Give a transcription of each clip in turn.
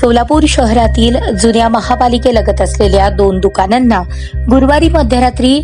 सोलापूर शहरातील जुन्या महापालिकेलगत असलेल्या दोन दुकानांना गुरुवारी मध्यरात्री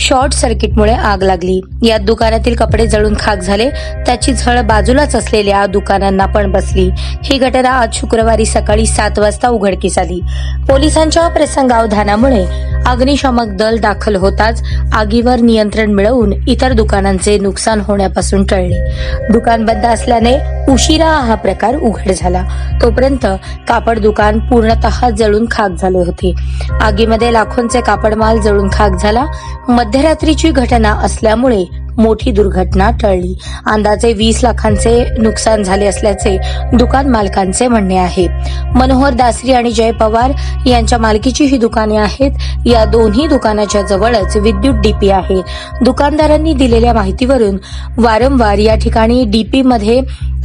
शॉर्ट सर्किटमुळे आग लागली. यात दुकानातील कपडे जळून खाक झाले त्याची झळ बाजूलाच असलेल्या दुकानांना पण बसली. ही घटना आज शुक्रवारी सकाळी सात वाजता उघडकीस आली. पोलिसांच्या प्रसंगावधानामुळे अग्निशामक दल दाखल होताच आगीवर नियंत्रण मिळवून इतर दुकानांचे नुकसान होण्यापासून टळले. दुकान बंद असल्याने उशिरा हा प्रकार उघड झाला. तोपर्यंत कापड दुकान पूर्णतः जळून खाक झाले होते. आगीमध्ये लाखोंचे कापड माल जळून खाक झाला. मध्यरात्रीची घटना असल्यामुळे मोठी दुर्घटना टळली. अंदाजे वीस लाखांचे नुकसान झाले असल्याचे दुकान मालकांचे म्हणणे आहे. मनोहर दासरी आणि जय पवार यांच्या मालकीची ही दुकाने आहेत. या दोन्ही दुकानाच्या जवळच विद्युत डीपी आहे. दुकानदारांनी दिलेल्या माहितीवरून वारंवार या ठिकाणी डीपी मध्ये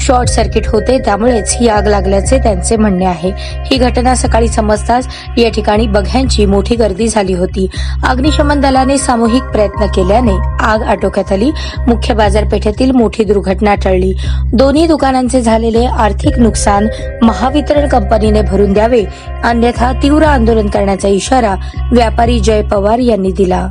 शॉर्ट सर्किट होते त्यामुळेच ही आग लागल्याचे त्यांचे म्हणणे आहे. ही घटना सकाळी समजताच या ठिकाणी बघ्यांची मोठी गर्दी झाली होती. अग्निशमन दलाने सामूहिक प्रयत्न केल्याने आग आटोक्यात आली. मुख्य बाजारपेठेतील मोठी दुर्घटना टळली. दोन्ही दुकानांचे झालेले आर्थिक नुकसान महावितरण कंपनीने भरून द्यावे अन्यथा तीव्र आंदोलन करण्याचा इशारा व्यापारी जय पवार यांनी दिला.